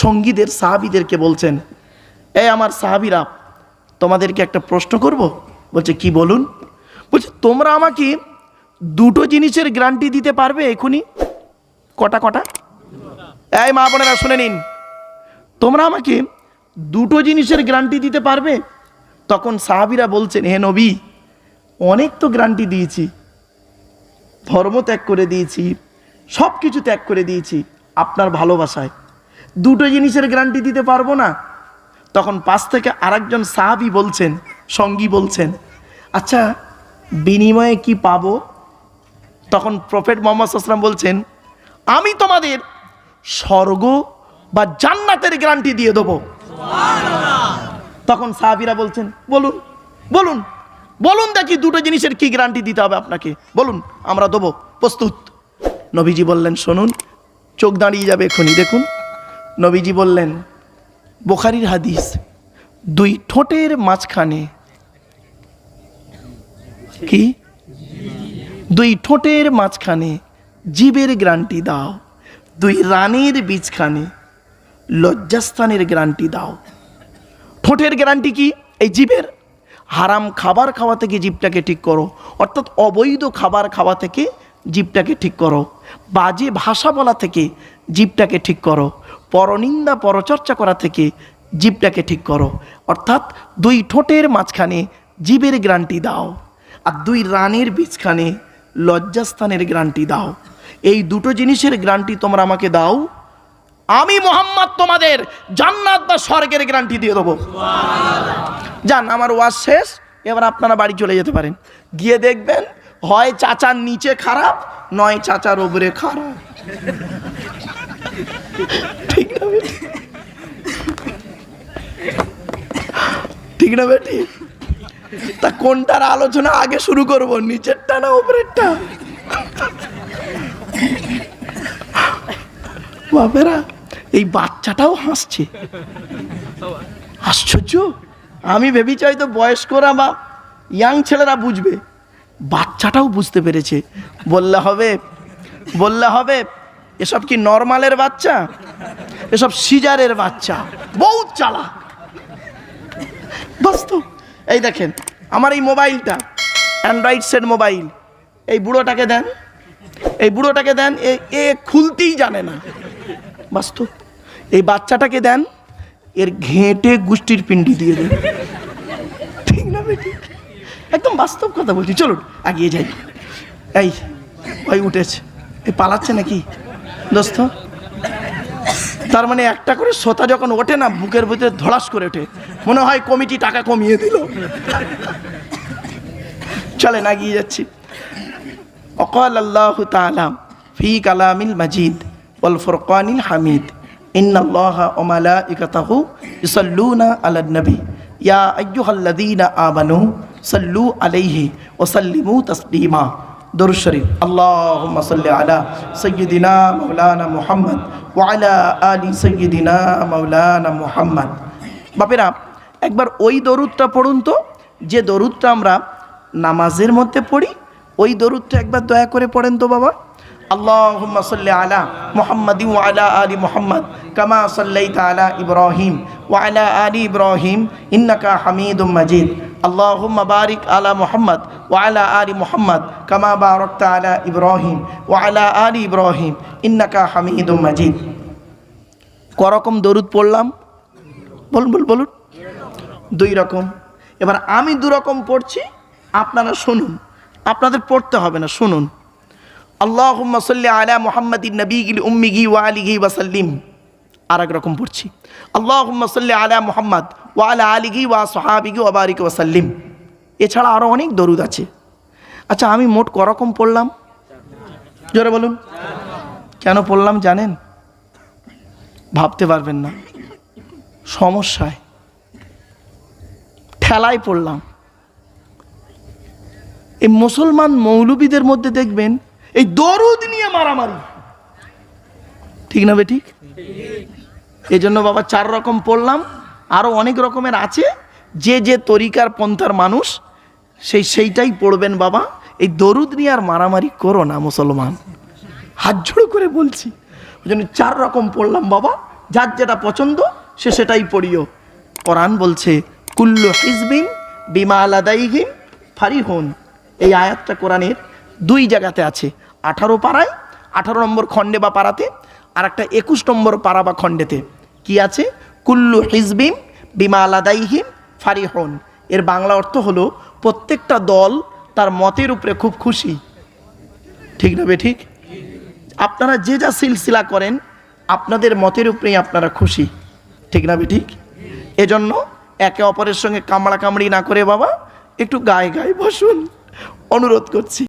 সঙ্গীদের সাহাবিদেরকে বলছেন, এই আমার সাহাবিরা, তোমাদেরকে একটা প্রশ্ন করব? বলছে, কি বলুন? বলছে, তোমরা আমাকে দুটো জিনিসের গ্যারান্টি দিতে পারবে এখনই কটা কটা? এই মা বোনেরা, শুনে নিন। তোমরা আমাকে দুটো জিনিসের গ্যারান্টি দিতে পারবে? তখন সাহাবিরা বলছেন, হে নবী, অনেক তো গ্যারান্টি দিয়েছি। ধর্ম ত্যাগ করে দিয়েছি সব কিছু ত্যাগ করে দিয়েছি, আপনার ভালোবাসায়। দুটো জিনিসের গ্যারান্টি দিতে পারব না। তখন পাশ থেকে আরেকজন সাহাবি বলছেন সঙ্গী বলছেন আচ্ছা বিনিময়ে কি পাবো? তখন প্রফেট মোহাম্মদ আসলাম বলছেন আমি তোমাদের স্বর্গ বা জান্নাতের গ্যারান্টি দিয়ে দেবো। তখন সাহাবিরা বলছেন বলুন বলুন বলুন দেখি দুটো জিনিসের কি গ্যারান্টি দিতে হবে আপনাকে। বলুন আমরা দেবো প্রস্তুত। নবীজি বললেন শুনুন চোখ দাঁড়িয়ে যাবে এক্ষুনি দেখুন। নবীজি বললেন, বোখারির হাদিস দুই ঠোঁটের মাঝখানে। কি? দুই ঠোঁটের মাঝখানে জীবের গ্যারান্টি দাও, দুই রানের বীজখানে লজ্জাস্থানের গ্যারান্টি দাও। ঠোঁটের গ্যারান্টি কি? এই জীবের? হারাম খাবার খাওয়া থেকে জীবটাকে ঠিক করো, অর্থাৎ অবৈধ খাবার খাওয়া থেকে জীবটাকে ঠিক করো, বাজে ভাষা বলা থেকে জীবটাকে ঠিক করো। পরনিন্দা, পরচর্চা করা থেকে জীবটাকে ঠিক করো। অর্থাৎ দুই ঠোঁটের মাঝখানে জীবের গ্যারান্টি দাও আর দুই রানের বীজখানে লজ্জাস্থানের গ্যারান্টি দাও। এই দুটো জিনিসের গ্যারান্টি তোমরা আমাকে দাও। আমি মোহাম্মদ তোমাদের জান্নাত বা স্বর্গের গ্যারান্টি দিয়ে দেবো। যান, আমার ওয়াজ শেষ। এবার আপনারা বাড়ি চলে যেতে পারেন। গিয়ে দেখবেন, হয় চাচার নিচে খারাপ, নয় চাচার ওপরে খারাপ। ঠিক না বেটি? তা কোনটার আলোচনা আগে শুরু করব? নিচেরটা না ওপরেরটা বাপেরা, এই বাচ্চাটাও হাসছে। আশ্চর্য? আমি ভেবেছি হয়তো বয়স্করা বা ইয়াং ছেলেরা বুঝবে। বাচ্চাটাও বুঝতে পেরেছে। বললে হবে বললে হবে এসব কি নর্মালের বাচ্চা? এসব সিজারের বাচ্চা। বহুত চালা বাস্তব এই দেখেন, আমার এই মোবাইলটা অ্যান্ড্রয়েড সেট মোবাইল, এই বুড়োটাকে দেন, এই বুড়োটাকে দেন, এ এ খুলতেই জানে না। বাস্তব এই বাচ্চাটাকে দেন, এর ঘেঁটে গুষ্টির পিন্ডি দিয়ে দেন। ঠিক না বেটি? একদম বাস্তব কথা বলছি। চলুন, এগিয়ে যাই। এই, ওই উঠেছে। এই পালাচ্ছে নাকি? দোস্ত। তার মানে একটা করে শ্রোতা যখন ওঠে না, বুকের ভিতরে ধড়াস করে ওঠে। মনে হয় কমিটি টাকা কমিয়ে দিল। চলে না গিয়ে যাচ্ছি। অকাল আল্লাহ তাআলা ফি কালামিল মাজিদ ওয়াল ফুরকানিল হামিদ। ইন্না আল্লাহ ওয়া মালাইকাতাহু ইউসাল্লুনা আলান নবী। ইয়া আইয়ুহাল্লাযীনা আমানু সাল্লু আলাইহি ওয়া সাল্লিমু তাসলিমা। দরুদ শরীফ। আল্লাহুম্মা সাল্লি আলা সাইয়্যিদিনা মাওলানা মুহাম্মদ ওয়ালা আলী আলি মৌলানা মুহাম্মদ। বাপেরা, একবার ওই দরুদটা পড়ুন তো, যে দরুদটা আমরা নামাজের মধ্যে পড়ি, ওই দরুদটা একবার দয়া করে পড়েন তো বাবা। আল্লাহ আলা মোহাম্মদ ওয়ালা আলি মোহাম্মদ, কামা সাল্লাই আলা ইব্রাহিম। وعلى آل إبراهيم إنك حميد مجيد اللهم بارك على محمد وعلى آل محمد كما باركت على إبراهيم وعلى آل إبراهيم إنك حميد مجيد করকম দরুদ পড়লাম বলুন বলুন বলুন দুই রকম এবার আমি দু রকম পড়ছি আপনারা শুনুন আপনাদের পড়তে হবে না শুনুন আল্লাহুম্মা সাল্লি আলা মুহাম্মাদিন নবীগিল উম্মিগি ওয়া আলিহি ওয়াসাল্লিম আর এক রকম পড়ছি। আল্লাহ সাল্লি আলা মোহাম্মদ ওয়া আলা আলিহি ওয়া সাহাবিগি ওয়া বারিক ওয়াসাল্লিম এছাড়া আরও অনেক দরুদ আছে। আচ্ছা আমি মোট করকম পড়লাম? জোরে বলুন। কেন পড়লাম জানেন? ভাবতে পারবেন না। সমস্যায়। ঠেলায় পড়লাম। এই মুসলমান মৌলবীদের মধ্যে দেখবেন, এই দরুদ নিয়ে মারামারি। ঠিক না বে ঠিক? এই জন্য বাবা চার রকম পড়লাম। আরও অনেক রকমের আছে। যে যে তরিকার পন্থার মানুষ, সেই সেইটাই পড়বেন বাবা। এই দরুদ নিয়ে আর মারামারি করো না মুসলমান। হাত জোড়ো করে বলছি। ওই জন্য চার রকম পড়লাম বাবা। যার যেটা পছন্দ, সে সেটাই পড়িও। কোরআন বলছে, কুল্লু হিজবিম বিমা আলাদাইহিম ফারিহুন। এই আয়াতটা কোরআনের দুই জায়গাতে আছে। আঠারো পাড়ায়, আঠারো নম্বর খণ্ডে বা পাড়াতে। আর একটা একুশ নম্বর পাড়া বা খণ্ডেতে। কি আছে? কুল্লু হিজবিম বিমা আলাদাইহিম ফারিহন। এর বাংলা অর্থ হলো, প্রত্যেকটা দল তার মতের উপরে খুব খুশি। ঠিক না ঠিক আপনারা যে যা সিলসিলা করেন, আপনাদের মতের উপরেই আপনারা খুশি। ঠিক না ঠিক এজন্য একে অপরের সঙ্গে কামড়া কামড়ি না করে বাবা, একটু গায়ে গায়ে বসুন। অনুরোধ করছি।